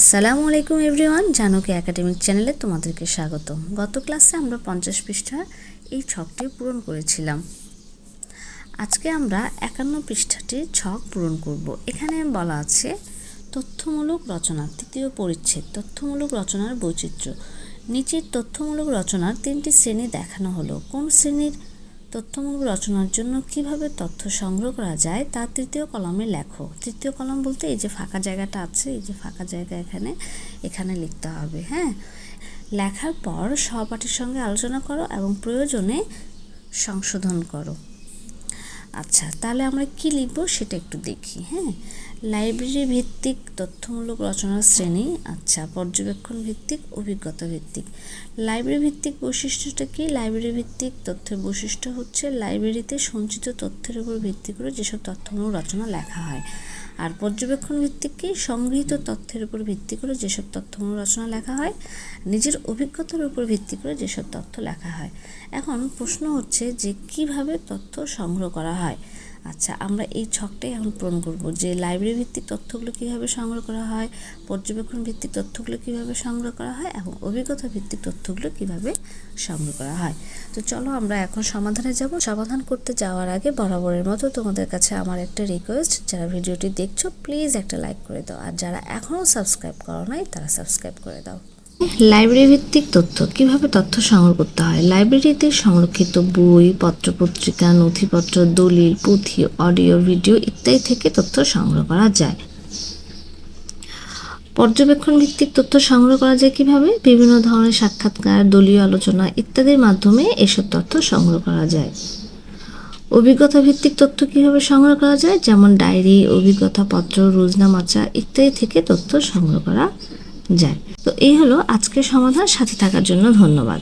আসসালামু আলাইকুম everyone, Janaki academic চ্যানেলে তোমাদেরকে স্বাগত গত ক্লাসে আমরা পঞ্চাশ পৃষ্ঠার এই ছকটি পূরণ করেছিলাম। আজকে আমরা একান্ন পৃষ্ঠাটির ছক পূরণ করব। এখানে বলা আছে, তথ্যমূলক রচনা তৃতীয় পরিচ্ছেদ, তথ্যমূলক রচনার বৈচিত্র্য। নিচের তথ্যমূলক রচনার তিনটি শ্রেণি দেখানো হলো। কোন শ্রেণির তথ্যমূলক রচনার জন্য কীভাবে তথ্য সংগ্রহ করা যায়, তা তৃতীয় কলমে লেখো। তৃতীয় কলম বলতে এই যে ফাঁকা জায়গাটা আছে, এই যে ফাঁকা জায়গা এখানে এখানে লিখতে হবে হ্যাঁ? লেখার পর সহপাঠীর সঙ্গে আলোচনা করো এবং প্রয়োজনে সংশোধন করো। আচ্ছা তাহলে আমরা কি লিখব সেটা একটু দেখি হ্যাঁ? লাইব্রেরি ভিত্তিক তথ্যমূলক রচনার শ্রেণি আচ্ছা পর্যবেক্ষণ ভিত্তিক অভিজ্ঞতা ভিত্তিক লাইব্রেরি ভিত্তিক বৈশিষ্ট্যটা কি? লাইব্রেরি ভিত্তিক তথ্যের বৈশিষ্ট্য হচ্ছে লাইব্রেরিতে সঞ্চিত তথ্যের উপর ভিত্তি করে যেসব তথ্যমূলক রচনা লেখা হয়। আর পর্যবেক্ষণ ভিত্তিক কি? সংগৃহীত তথ্যের উপর ভিত্তি করে যেসব তথ্যমূলক রচনা লেখা হয়, নিজের অভিজ্ঞতার উপর ভিত্তি করে যেসব তথ্য লেখা হয়। এখন প্রশ্ন হচ্ছে যে কীভাবে তথ্য সংগ্রহ করা হয়? আচ্ছা আমরা এই ছকটাই এখন পূরণ করব। যে লাইব্রেরি ভিত্তিক তথ্যগুলো কীভাবে সংগ্রহ করা হয় পর্যবেক্ষণ ভিত্তিক তথ্যগুলো কীভাবে সংগ্রহ করা হয় এবং অভিজ্ঞতা ভিত্তিক তথ্যগুলো কীভাবে সংগ্রহ করা হয়। তো চলো আমরা এখন সমাধানে যাব। সমাধান করতে যাওয়ার আগে বরাবরের মতো তোমাদের কাছে আমার একটা রিকোয়েস্ট যারা ভিডিওটি দেখছ প্লিজ একটা লাইক করে দাও। আর যারা এখনও সাবস্ক্রাইব করো নাই, তারা সাবস্ক্রাইব করে দাও। লাইব্রেরি ভিত্তিক তথ্য। কীভাবে তথ্য সংগ্রহ করতে হয়? লাইব্রেরিতে সংরক্ষিত বই, পত্রপত্রিকা, নথিপত্র, দলিল, পুঁথি অডিও ভিডিও ইত্যাদি থেকে তথ্য সংগ্রহ করা যায়। পর্যবেক্ষণ ভিত্তিক তথ্য সংগ্রহ করা যায় কীভাবে? বিভিন্ন ধরনের সাক্ষাৎকার, দলীয় আলোচনা ইত্যাদির মাধ্যমে এসব তথ্য সংগ্রহ করা যায়। অভিজ্ঞতা ভিত্তিক তথ্য কীভাবে সংগ্রহ করা যায়? যেমন ডায়েরি, অভিজ্ঞতা পত্র, রোজনামাচা ইত্যাদি থেকে তথ্য সংগ্রহ করা যায় তো এই হলো আজকের সমাধান সাথে থাকার জন্য ধন্যবাদ।